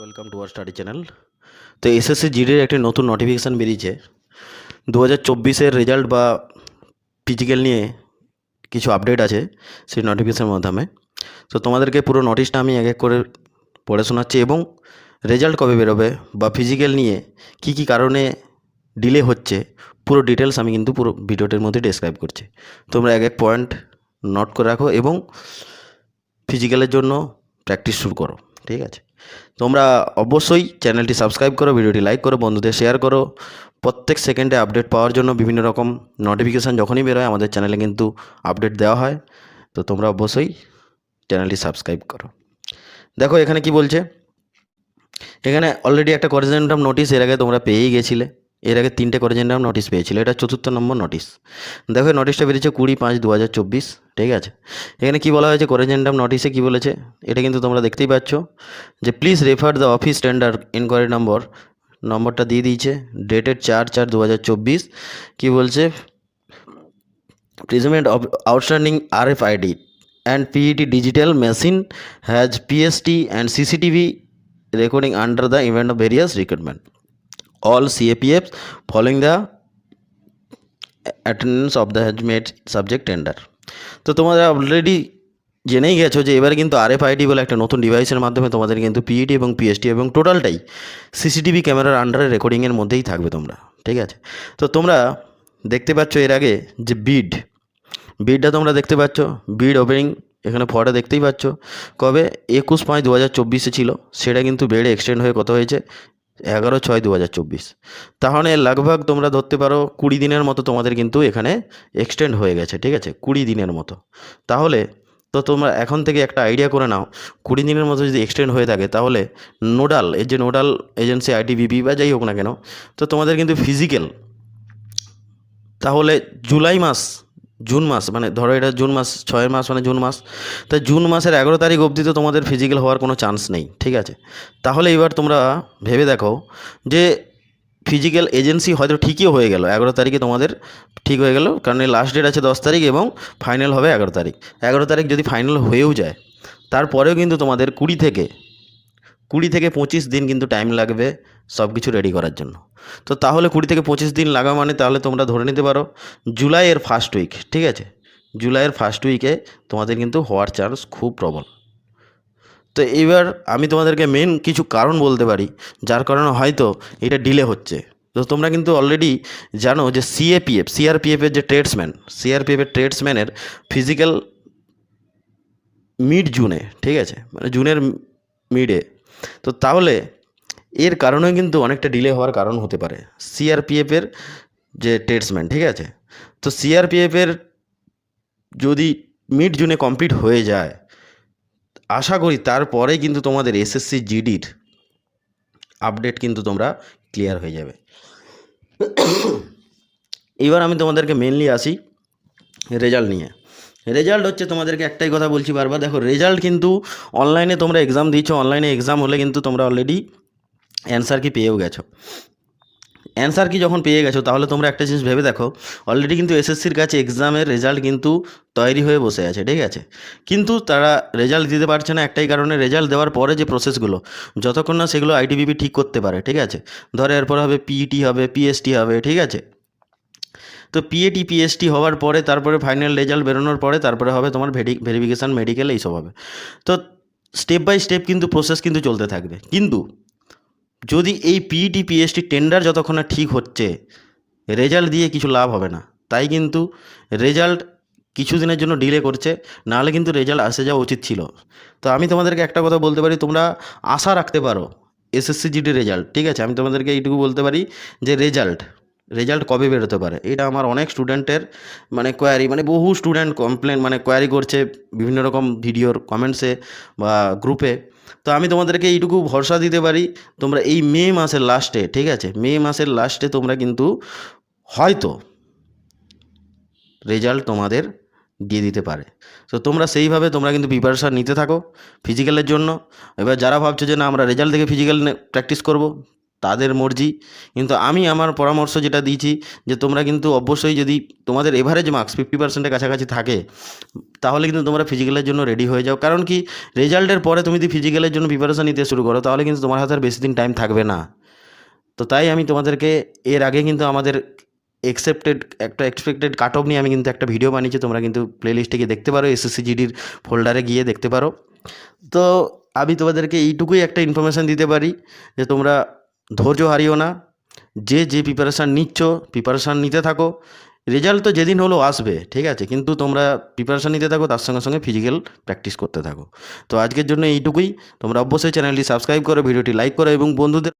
Welcome to our study channel তো SSC জিডির একটি নতুন নোটিফিকেশান বেরিয়েছে। দু হাজার চব্বিশের রেজাল্ট বা ফিজিক্যাল নিয়ে কিছু আপডেট আছে সেই নোটিফিকেশানের মাধ্যমে। তো তোমাদেরকে পুরো নোটিশটা আমি এক এক করে পড়ে শোনাচ্ছি এবং রেজাল্ট কবে বেরোবে বা ফিজিক্যাল নিয়ে কি কি কারণে ডিলে হচ্ছে, পুরো ডিটেলস আমি কিন্তু পুরো ভিডিওটির মধ্যে ডেসক্রাইব করছি। তোমরা এক এক পয়েন্ট নোট করে রাখো এবং ফিজিক্যালের জন্য প্র্যাকটিস শুরু করো। ঠিক আছে? তোমরা অবশ্যই চ্যানেলটি সাবস্ক্রাইব করো, ভিডিওটি লাইক করো, বন্ধুদের শেয়ার করো। প্রত্যেক সেকেন্ডে আপডেট পাওয়ার জন্য বিভিন্ন রকম নোটিফিকেশান যখনই বেরোয় আমাদের চ্যানেলে কিন্তু আপডেট দেওয়া হয়। তো তোমরা অবশ্যই চ্যানেলটি সাবস্ক্রাইব করো। দেখো, এখানে কি বলছে? এখানে অলরেডি একটা করেজেন্ডাম নোটিশ এর আগে তোমরা পেয়েই গেছিলে। এর আগে তিনটে করেজেন্ডাম নোটিশ পেয়েছিল। এটা চতুর্থ নম্বর নোটিশ দেখো নোটিশটা বেরিয়েছে কুড়ি পাঁচ দু হাজার চব্বিশ, ঠিক আছে? এখানে কি বলা হয়েছে? করেজেন্ডাম নোটিশে কি বলেছে? এটা কিন্তু তোমরা দেখতেই পাচ্ছ যে please refer the office tender inquiry number নম্বরটা দিয়ে দিয়েছে। ডেটেড চার চার দু হাজার চব্বিশ, কী বলছে? Present of outstanding R F ID and PET digital machine has PST and CCTV recording under the event of various recruitment all CAPFs following the attendance of the made subject tender. তো তোমরা already জেনেই গেছো যে এবারে কিন্তু আর RFID বলে একটা নতুন ডিভাইসের মাধ্যমে তোমাদের কিন্তু পিইটি এবং পিএসটি এবং টোটালটাই সিসিটিভি ক্যামেরার আন্ডারে রেকর্ডিংয়ের মধ্যেই থাকবে তোমরা, ঠিক আছে? তো তোমরা দেখতে পাচ্ছ এর আগে যে বিড বিডটা তোমরা দেখতে পাচ্ছ বিড ওপেনিং এখানে ফটা দেখতেই পাচ্ছ। কবে? একুশ পাঁচ দু হাজার চব্বিশে ছিল, সেটা কিন্তু বেড়ে এক্সটেন্ড হয়ে কত হয়েছে? এগারো ছয় দু হাজার চব্বিশ। তাহলে লাগভাগ তোমরা ধরতে পারো, কুড়ি দিনের মতো তোমাদের কিন্তু এখানে এক্সটেন্ড হয়ে গেছে, ঠিক আছে? কুড়ি দিনের মতো। তাহলে তো তোমরা এখন থেকে একটা আইডিয়া করে নাও, কুড়ি দিনের মতো যদি এক্সটেন্ড হয়ে থাকে, তাহলে নোডাল এর যে নোডাল এজেন্সি আইটিবিপি বা যাই হোক না কেন, তো তোমাদের কিন্তু ফিজিক্যাল তাহলে জুলাই মাস জুন মাস মানে ধরো এটা জুন মাস ছয়ের মাস মানে জুন মাস। তা জুন মাসের এগারো তারিখ অবধি তো তোমাদের ফিজিক্যাল হওয়ার কোনো চান্স নেই, ঠিক আছে? তাহলে এবার তোমরা ভেবে দেখো যে ফিজিক্যাল এজেন্সি হয়তো ঠিকই হয়ে গেল, এগারো তারিখে তোমাদের ঠিক হয়ে গেল, কারণ এই লাস্ট ডেট আছে দশ তারিখ এবং ফাইনাল হবে এগারো তারিখ। এগারো তারিখ যদি ফাইনাল হয়েও যায়, তারপরেও কিন্তু তোমাদের কুড়ি থেকে কুড়ি থেকে পঁচিশ দিন কিন্তু টাইম লাগবে সব কিছু রেডি করার জন্য। তো তাহলে কুড়ি থেকে পঁচিশ দিন লাগা মানে তাহলে তোমরা ধরে নিতে পারো জুলাইয়ের ফার্স্ট উইক ঠিক আছে? জুলাইয়ের ফার্স্ট উইকে তোমাদের কিন্তু হওয়ার চান্স খুব প্রবল। তো এবার আমি তোমাদেরকে মেন কিছু কারণ বলতে পারি, যার কারণে হয়তো এটা ডিলে হচ্ছে। তো তোমরা কিন্তু অলরেডি জানো যে সিএপিএফ সিআরপিএফের যে ট্রেডসম্যান সিআরপিএফের ট্রেডসম্যানের ফিজিক্যাল মিড জুনে ঠিক আছে? মানে জুনের মিডে তো তাহলে এর কারণে কিন্তু অনেকটা ডিলে হওয়ার কারণ হতে পারে। সিআরপিএফের যে ট্রেডসম্যান ঠিক আছে? তো সিআরপিএফের যদি মিড জুনে কমপ্লিট হয়ে যায়, আশা করি তারপরে কিন্তু তোমাদের এসএসসি জিডির আপডেট কিন্তু তোমরা ক্লিয়ার হয়ে যাবে। এবার আমি তোমাদেরকে মেনলি আসি রেজাল্ট নিয়ে। রেজাল্ট হচ্ছে তোমাদেরকে একটাই কথা বলছি বারবার। দেখো, রেজাল্ট কিন্তু অনলাইনে তোমরা এক্সাম দিচ্ছ অনলাইনে এক্সাম হলে কিন্তু তোমরা অলরেডি অ্যান্সার কি পেয়েও গেছো। অ্যান্সার কি যখন পেয়ে গেছো, তাহলে তোমরা একটা জিনিস ভেবে দেখো অলরেডি কিন্তু এসএসসির কাছে এক্সামের রেজাল্ট কিন্তু তৈরি হয়ে বসে আছে, ঠিক আছে? কিন্তু তারা রেজাল্ট দিতে পারছে না, একটাই কারণে রেজাল্ট দেওয়ার পরে যে প্রসেসগুলো যতক্ষণ না সেগুলো আইটিবিপি ঠিক করতে পারে, ঠিক আছে? ধরো এরপর হবে পিইটি হবে পিএসটি হবে, ঠিক আছে? তো পিএটি পিএসটি হওয়ার পরে, তারপরে ফাইনাল রেজাল্ট বেরোনোর পরে, তারপরে হবে তোমার ভেরি ভেরিফিকেশান মেডিকেল এইসব হবে। তো স্টেপ বাই স্টেপ কিন্তু প্রসেস কিন্তু চলতে থাকবে। কিন্তু যদি এই পিইটি পিএসটি টেন্ডার যতক্ষণ না ঠিক হচ্ছে রেজাল্ট দিয়ে কিছু লাভ হবে না, তাই কিন্তু রেজাল্ট কিছুদিনের জন্য ডিলে করছে, নাহলে কিন্তু রেজাল্ট আসে যাওয়া উচিত ছিল। তো আমি তোমাদেরকে একটা কথা বলতে পারি, তোমরা আশা রাখতে পারো এসএসসি জিডি রেজাল্ট ঠিক আছে? আমি তোমাদেরকে এইটুকু বলতে পারি যে রেজাল্ট রেজাল্ট কবে বেরোতে পারে? এটা আমার অনেক স্টুডেন্টের মানে কোয়ারি মানে বহু স্টুডেন্ট কমপ্লেন মানে কোয়ারি করছে বিভিন্ন রকম ভিডিওর কমেন্টসে বা গ্রুপে তো আমি তোমাদেরকে এইটুকু ভরসা দিতে পারি, তোমরা এই মে মাসের লাস্টে ঠিক আছে? মে মাসের লাস্টে তোমরা কিন্তু হয়তো রেজাল্ট তোমাদের দিয়ে দিতে পারে। তো তোমরা সেইভাবে তোমরা কিন্তু প্রিপারেশান নিতে থাকো ফিজিক্যালের জন্য। এবার যারা ভাবছ যে না, আমরা রেজাল্ট দেখে ফিজিক্যাল প্র্যাকটিস করব তাদের মর্জি। কিন্তু আমি আমার পরামর্শ যেটা দিয়েছি যে তোমরা কিন্তু অবশ্যই যদি তোমাদের এভারেজ মার্কস ফিফটি পার্সেন্টের কাছাকাছি থাকে, তাহলে কিন্তু তোমরা ফিজিক্যালের জন্য রেডি হয়ে যাও। কারণ কি রেজাল্টের পরে তুমি যদি ফিজিক্যালের জন্য প্রিপারেশান নিতে শুরু করো, তাহলে কিন্তু তোমার হাতে আর বেশি দিন টাইম থাকবে না। তো তাই আমি তোমাদেরকে এর আগে কিন্তু আমাদের এক্সেপ্টেড একটা এক্সপেক্টেড কাট অফ নিয়ে আমি কিন্তু একটা ভিডিও বানিয়েছি। তোমরা কিন্তু প্লে লিস্টে গিয়ে দেখতে পারো এসএসসি জিডির ফোল্ডারে গিয়ে দেখতে পারো। তো আমি তোমাদেরকে এইটুকুই একটা ইনফরমেশান দিতে পারি যে তোমরা ধৈর্য হারিও না। যে যে প্রিপারেশান নিচ্ছ প্রিপারেশান নিতে থাকো। রেজাল্ট তো যেদিন হলো আসবে, ঠিক আছে? কিন্তু তোমরা প্রিপারেশান নিতে থাকো, তার সঙ্গে সঙ্গে ফিজিক্যাল প্র্যাকটিস করতে থাকো। তো আজকের জন্য এইটুকুই। তোমরা অবশ্যই চ্যানেলটি সাবস্ক্রাইব করো, ভিডিওটি লাইক করো এবং বন্ধুদের